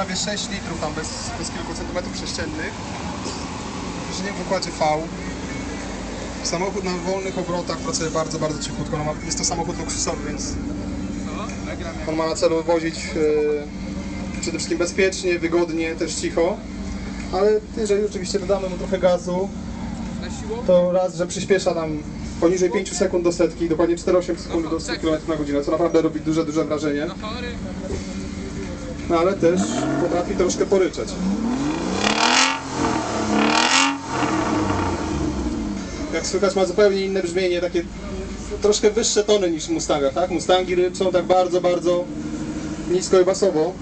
prawie 6 litrów tam bez, bez kilku centymetrów sześciennych. Silnik w układzie V. Samochód na wolnych obrotach pracuje bardzo, bardzo cichutko. No, jest to samochód luksusowy, więc on ma na celu wozić e, przede wszystkim bezpiecznie, wygodnie, też cicho. Ale jeżeli oczywiście dodamy mu trochę gazu, to raz, że przyspiesza nam poniżej 5 sekund do setki, dokładnie 4,8 sekund do 100 km na godzinę, co naprawdę robi duże, duże wrażenie. No ale też potrafi troszkę poryczeć. Jak słychać ma zupełnie inne brzmienie, takie troszkę wyższe tony niż w Mustangach, tak? Mustangi ryczą tak bardzo, bardzo nisko i basowo.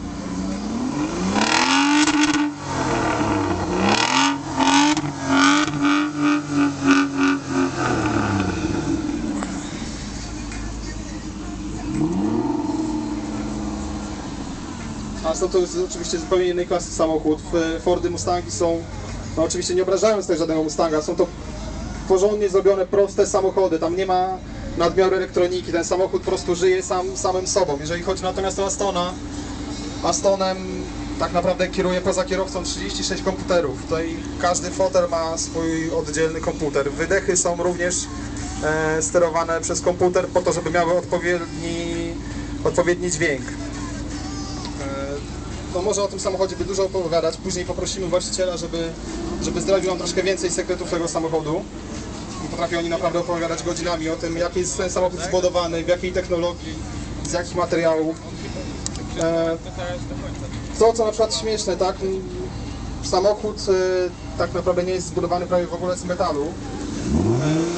A są to oczywiście zupełnie innej klasy samochód. Fordy Mustangi są, no oczywiście nie obrażając też żadnego Mustanga, są to porządnie zrobione, proste samochody. Tam nie ma nadmiaru elektroniki, ten samochód po prostu żyje sam, samym sobą. Jeżeli chodzi natomiast o Astona, Astonem tak naprawdę kieruje poza kierowcą 36 komputerów. Tutaj każdy fotel ma swój oddzielny komputer. Wydechy są również e, sterowane przez komputer po to, żeby miały odpowiedni, odpowiedni dźwięk. No może o tym samochodzie by dużo opowiadać. Później poprosimy właściciela, żeby, żeby zdradził nam troszkę więcej sekretów tego samochodu. Potrafią oni naprawdę opowiadać godzinami o tym, jak jest ten samochód zbudowany, w jakiej technologii, z jakich materiałów. E, to, co na przykład śmieszne, tak? Samochód e, tak naprawdę nie jest zbudowany prawie w ogóle z metalu.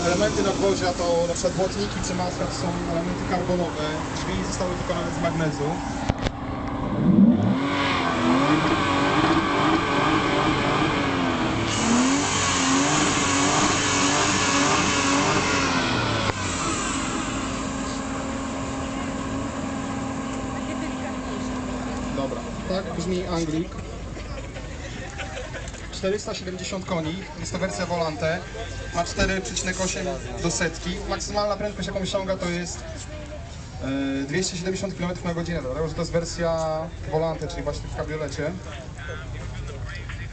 E, Elementy nadwozia to na przykład błotniki czy maska to są elementy karbonowe. Drzwi zostały wykonane z magnezu. Dobra, tak brzmi Anglik. 470 koni, jest to wersja Volante, ma 4,8 do setki. Maksymalna prędkość jaką osiąga to jest e, 270 km na godzinę, dlatego że to jest wersja Volante, czyli właśnie w kabriolecie.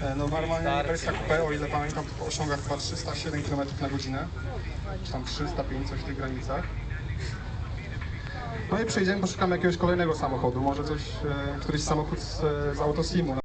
E, No normalnie wersja Coupe, o ile pamiętam, osiąga chyba 307 km na godzinę, czy tam 305, coś w tych granicach. No i przejdziemy, poszukamy jakiegoś kolejnego samochodu, może coś, e, któryś samochód z, z Autosimu.